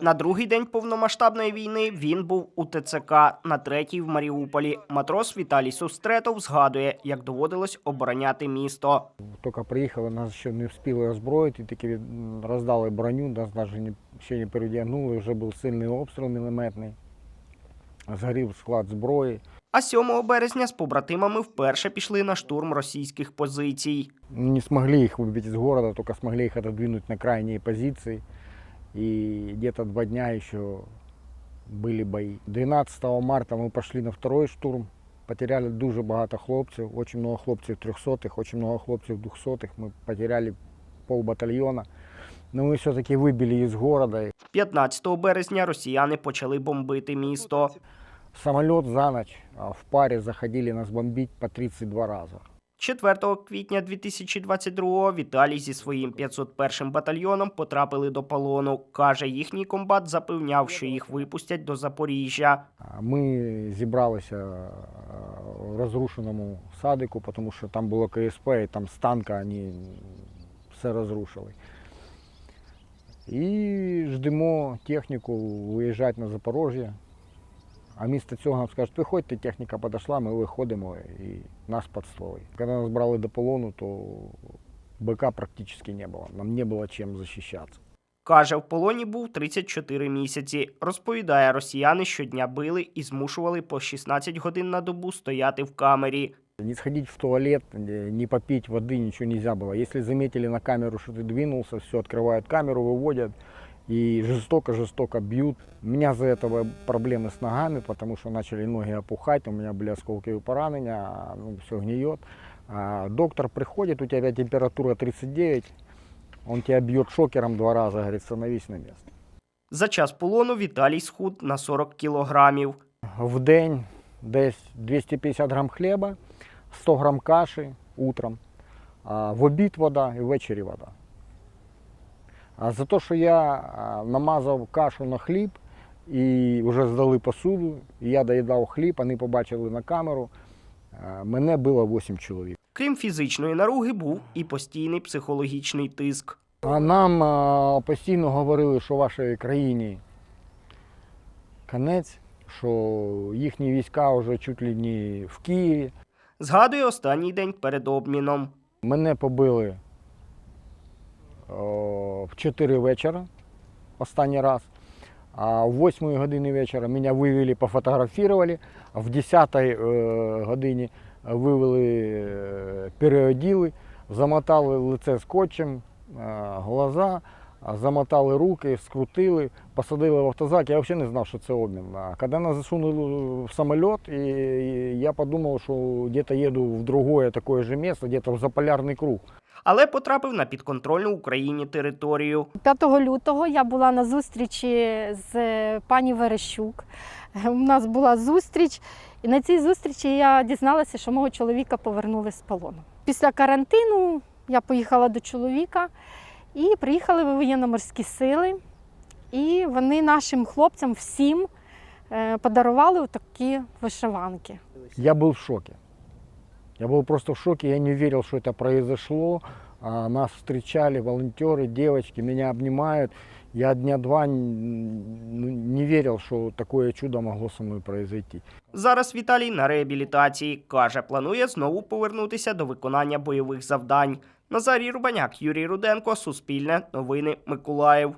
На другий день повномасштабної війни він був у ТЦК, на третій в Маріуполі. Матрос Віталій Сустретов згадує, як доводилось обороняти місто. Тільки приїхали, нас ще не встигли озброїти, тільки роздали броню, нас навіть ще не передягнули, вже був сильний обстріл мінометний. Згорів склад зброї. А 7 березня з побратимами вперше пішли на штурм російських позицій. Не смогли их выбить из города, только смогли их отодвинуть на крайние позиции. И где-то два дня еще были бои. 12 марта мы пошли на второй штурм. Потеряли дуже багато хлопців, очень много хлопців трьохсотих, очень много хлопців двохсотих. Ми потеряли пол батальйона. Но ми все-таки вибили із города. 15 березня росіяни почали бомбити місто. Самолет за а, в паре заходили нас бомбить по 32 раза. 4 квітня 2022-го Віталій зі своїм 501 батальйоном потрапили до полону. Каже, їхній комбат запевняв, що їх випустять до Запоріжжя. Ми зібралися е, в розрушеному садику, тому що там було КСП, і там з танка вони все розрушили. І ждемо техніку виїжджати на Запорожжя. А місто цього нам скажуть, виходьте, техніка підійшла, ми виходимо і нас підстволи. Коли нас брали до полону, то БК практично не було. Нам не було чим захищатися. Каже, в полоні був 34 місяці. Розповідає, росіяни щодня били і змушували по 16 годин на добу стояти в камері. Не сходить в туалет, э, не попить воды, ничего нельзя было. Если заметили на камеру, что ты двинулся, все, открывают камеру, выводят и жестоко-жестоко бьют. У меня за этого проблемы с ногами, потому что начали ноги опухать, у меня были осколковые поранения, ну, все гниет. А доктор приходит, у тебя температура 39, он тебя бьет шокером два раза, говорит, становись на место. За час полону Віталій схуд на 40 кілограмів. В день десь 250 грам хліба, 100 грам каші утром, а в обід вода і ввечері вода. А за те, що я намазав кашу на хліб і вже здали посуду, і я доїдав хліб, вони побачили на камеру, мене було 8 чоловік. Крім фізичної наруги, був і постійний психологічний тиск. А нам постійно говорили, що в вашій країні конець, що їхні війська вже чуть ли не в Києві. Згадує останній день перед обміном. Мене побили в 4 вечора останній раз. А в 8 годині вечора мене вивели, пофотографували, в 10 е, годині вивели, е, переоділи, замотали лице скотчем, е, глаза, замотали руки, скрутили, посадили в автозак. Я взагалі не знав, що це обмін. А коли нас засунули в самоліт, і, я подумав, що где-то їду в другое такое же місце, где-то в заполярний круг. Але потрапив на підконтрольну Україні територію. 5 лютого я була на зустрічі з пані Верещук. У нас була зустріч, і на цій зустрічі я дізналася, що мого чоловіка повернули з полону. Після карантину я поїхала до чоловіка і приїхали воєнно-морські сили. І вони нашим хлопцям всім е, подарували такі вишиванки. Я был в шоке. Я был просто в шоке, я не верил, что это произошло. А нас встречали волонтеры, девочки, меня обнимают. Я дня два ну, не вірив, що такое чудо могло со мною произойти. Зараз Віталій на реабілітації. Каже, планує знову повернутися до виконання бойових завдань. Назарій Рубаняк, Юрій Руденко, Суспільне, Новини Миколаїв.